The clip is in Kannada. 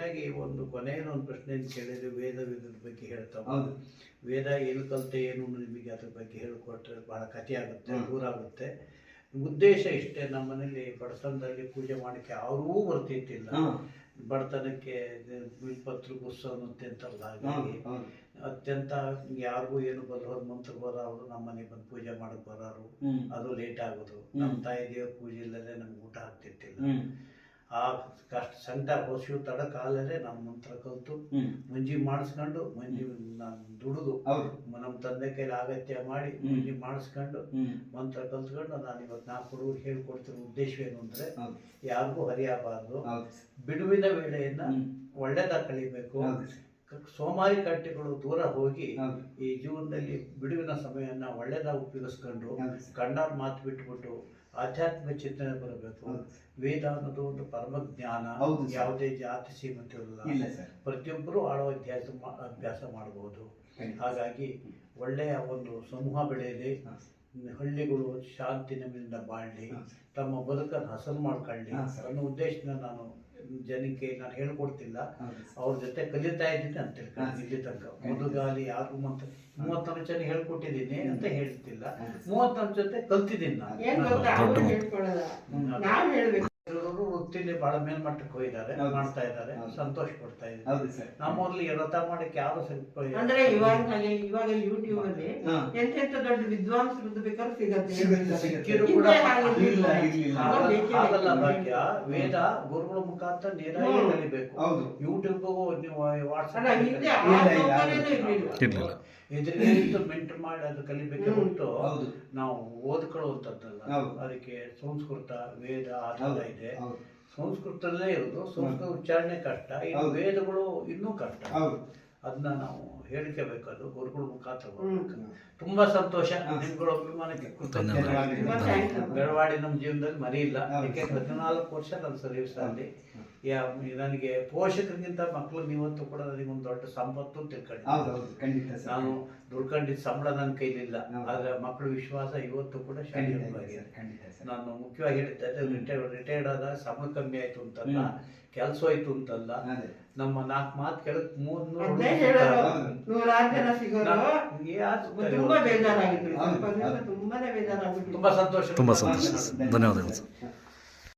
ಹೆಚ್ಚಾಗಿ ಒಂದು ಕೊನೆಯ ಒಂದು ಪ್ರಶ್ನೆ ಕೇಳಿದ್ರೆ ವೇದ ವೇದದ ಬಗ್ಗೆ ಹೇಳ್ತಾವ. ಹೌದು. ವೇದ ಏನು ಕಲಿತೆ ಏನು ನಿಮಗೆ ಅದ್ರ ಬಗ್ಗೆ ಹೇಳಿಕೊಟ್ರೆ ಬಹಳ ಕಥೆ ಆಗುತ್ತೆ. ದೂರ ಆಗುತ್ತೆ. ಉದ್ದೇಶ ಇಷ್ಟೇ ನಮ್ಮ ಮನೇಲಿ ಬಡತನದಲ್ಲಿ ಪೂಜೆ ಮಾಡಕ್ಕೆ ಯಾರೂ ಬರ್ತಿದ್ದಿಲ್ಲ ಬಡತನಕ್ಕೆ ಬಿಲ್ಪತ್ರ ಗುಸ್ಸು ಹೌದು ಹಾಗಾಗಿ ಅತ್ಯಂತ ಯಾರಿಗೂ ಏನು ಬರೋರು ಮಂತ್ರ ಬರೋರು ನಮ್ಮ ಮನೆಗೆ ಬಂದು ಪೂಜೆ ಮಾಡಕ್ ಬರೋರು ಅದು ಲೇಟ್ ಆಗೋದು. ನಮ್ ನಮ್ಮ ತಾಯಿ ದೇವ್ರ ಪೂಜೆ ಇಲ್ಲದೆ ನಮ್ಗೆ ಊಟ ಆಗ್ತಿರ್ತಿಲ್ಲ. ಆ ಕಷ್ಟ ಸಂಕಟ ಹೊಸಿವು ತಡ ಕಾಲಲ್ಲೇ ನಮ್ಮ ಮಂತ್ರ ಕಲಿತು ಮಂಜಿ ಮಾಡಿಸ್ಕೊಂಡು ಮುಂಜಿ ನಾನು ದುಡಿದು ನಮ್ಮ ತಂದೆ ಕೈಲಿ ಅಗತ್ಯ ಮಾಡಿ ಮಂಜಿ ಮಾಡಿಸ್ಕೊಂಡು ಮಂತ್ರ ಕಲ್ತ್ಕೊಂಡು ನಾನು ಇವತ್ತು ನಾಲ್ಕು ಹುಡುಗರು ಹೇಳ್ಕೊಡ್ತಿರೋ ಉದ್ದೇಶ ಏನು ಅಂದ್ರೆ ಯಾರಿಗೂ ಹರಿಯಬಾರ್ದು ಬಿಡುವಿನ ವೇಳೆಯನ್ನ. ಒಳ್ಳೆದಾಗ ಕಳಿಬೇಕು ಸೋಮಾರಿ ಕಟ್ಟೆಗಳು ದೂರ ಹೋಗಿ ಈ ಜೀವನದಲ್ಲಿ ಬಿಡುವಿನ ಸಮಯವನ್ನು ಒಳ್ಳೆಯದಾಗಿ ಉಪಯೋಗಿಸ್ಕೊಂಡು ಕಣ್ಣಾರ್ ಮಾತು ಬಿಟ್ಬಿಟ್ಟು ಆಧ್ಯಾತ್ಮಿಕ ಚಿಂತನೆ ಬರಬೇಕು. ವೇದ ಅನ್ನೋದು ಒಂದು ಪರಮ ಜ್ಞಾನ. ಯಾವುದೇ ಜಾತಿ ಸೀಮಿತ ಇಲ್ಲ ಪ್ರತಿಯೊಬ್ಬರು ಆಳೋ ಅಭ್ಯಾಸ ಅಭ್ಯಾಸ ಮಾಡಬಹುದು ಹಾಗಾಗಿ ಒಳ್ಳೆಯ ಒಂದು ಸಮೂಹ ಬೆಳೆಯಲಿ. ಹಳ್ಳಿಗಳು ಶಾಂತಿ ನೆಮ್ಮದಿಯಿಂದ ಬಾಳಲಿ ತಮ್ಮ ಬದುಕನ್ನು ಹಸನು ಮಾಡ್ಕೊಳ್ಳಿ. ಅನ್ನೋ ಉದ್ದೇಶನ ನಾನು ಜನಕ್ಕೆ ನಾನು ಹೇಳ್ಕೊಡ್ತಿಲ್ಲ. ಅವ್ರ ಜೊತೆ ಕಲಿತಾ ಇದ್ದೀನಿ ಅಂತ ತಿಳ್ಕೊಂಡು. ಇಲ್ಲಿ ತನಕ. ಮುದುಗಾಲಿ ಯಾರು ಮಂತ್ರ ಮೂವತ್ತೊಂದು ಜನ ಹೇಳ್ಕೊಟ್ಟಿದ್ದೀನಿ ಅಂತ ಹೇಳ್ತಿಲ್ಲ. ಮೂವತ್ತನ ಮೂವತ್ತೊಂದು ಜೊತೆ ಕಲ್ತಿದ್ದೀನಿ ನಾನು. ವೃತ್ತಿಲಿ ಬಹಳ ಮೇಲ್ಮಟ್ಟಕ್ಕೆ ಹೋಗಿದ್ದಾರೆ ಹೌದು. ಮಾಡ್ತಾ ಇದ್ದಾರೆ ಹೌದು. ಸಂತೋಷ ಪಡ್ತಾ ಇದ್ದಾರೆ ಹೌದು ಸರ್ ನಮ್ಮಲ್ಲಿ ವ್ರತ ಮಾಡಕ್ಕೆ ಯಾರು ಸ್ವಲ್ಪ ಅಂದ್ರೆ ಇವಾಗ ಹಾಗೆ ಇವಾಗ ಯೂಟ್ಯೂಬ್ ಅಲ್ಲಿ ಹಾ. ಎಂತೆಂತ ದೊಡ್ಡ ವಿದ್ವಾಂಸರದ್ದು ಬೇಕಾದ್ರೆ ಸಿಗತ್ತೆ ಸಿಗುತ್ತೆ, ಸಿಗುತ್ತೆ. ಸಿಕ್ಕಿದ್ರು ಕೂಡ ಹಿಂದೆ ಇಲ್ಲ, ಇರ್ಲಿಲ್ಲ. ಅವಾಗ ಆಗಲ್ಲ- ಬೇಕೇ ಆಗಲ್ಲ ಬೇಕು. ಭಾಗ್ಯ ವೇದ ಗುರುಗಳ ಮುಖಾಂತರ ನೇರವಾಗಿ ಹ್ಮ್. ಕಲಿಬೇಕು ಹೌದು ಯೂಟ್ಯೂಬ್ ನೀವು ಅಲ್ಲ ಹಿಂದೆ ಆ ಇಲ್ಲ, ಇಲ್ಲ, ಸೌಕರ್ಯನೇ ಇರ್ಲಿಲ್ಲ ಇರ್ಲಿಲ್ಲ. ಎದುರಿಗೆ ಮೆಂಟ್ ಮೆಂಟರ್ ಮಾಡಿ ಅದು ಕಲಿಬೇಕೆ. ಹೊರತು ನಾವು ಓದ್ಕೊಳ್ಳುವಂಥದ್ದಲ್ಲ. ಅದಕ್ಕೆ ಸಂಸ್ಕೃತ ವೇದ ಆಧಾರ ಇದೆ. ಸಂಸ್ಕೃತದಲ್ಲೇ ಇರೋದು ಸಂಸ್ಕೃತ ಉಚ್ಚಾರಣೆ ಕಷ್ಟ ಇನ್ನು ವೇದಗಳು ಇನ್ನೂ ಕಷ್ಟ. ಅದನ್ನ ನಾವು ಹೇಳಿಕೆಬೇಕು ಅದು ಗುರುಗಳ ಮುಖಾಂತರ. ತುಂಬಾ ಸಂತೋಷ. ನಿಮ್ಗಳು ಅಭಿಮಾನಕ್ಕೆ ಬೆಳವಾಡಿ ನಮ್ಮ ಜೀವನದಲ್ಲಿ ಮರಿ ಇಲ್ಲ ಯಾಕೆಂದ್ರೆ ಹದಿನಾಲ್ಕು ವರ್ಷ ನನ್ನ ಸರ್ವಿಸ್ ಅಲ್ಲಿ. ಯಾ ನನಗೆ ಪೋಷಕರಿಗಿಂತ ಮಕ್ಕಳು ನೀವತ್ತು ಕೂಡ ನನಗೆ ಒಂದು ದೊಡ್ಡ ಸಂಪತ್ತು ತಿಳ್ಕೊಂಡು ಹೌದು ಹೌದು ಖಂಡಿತ ನಾನು ದುಡ್ಕೊಂಡಿದ್ದ ಸಂಬಳ ನನ್ನ ಕೈಲಿಲ್ಲ. ಆದರೆ ಮಕ್ಕಳ ವಿಶ್ವಾಸ ಇವತ್ತು ಕೂಡ ಖಂಡಿತ ಇದೆ ಖಂಡಿತ ಸರ್. ನಾನು ಮುಖ್ಯವಾಗಿ ಹೇಳ್ತಾ ಇದ್ದೆ ರಿಟೈರ್ಡ್ ರಿಟೈರ್ಡ್ ಆದಾಗ ಸಂಬಳ ಕಮ್ಮಿ ಆಯ್ತು ಅಂತಲ್ಲ. ಕೆಲಸ ಆಯ್ತು ಅಂತಲ್ಲ ಅದೇ. ನಮ್ಮ ನಾಲ್ಕು ಮಾತು ಕೆಳಕ್ ಮೂರ್ನೂರು ತುಂಬಾ ಸಂತೋಷ. ತುಂಬಾ ಸಂತೋಷ. ಧನ್ಯವಾದಗಳು.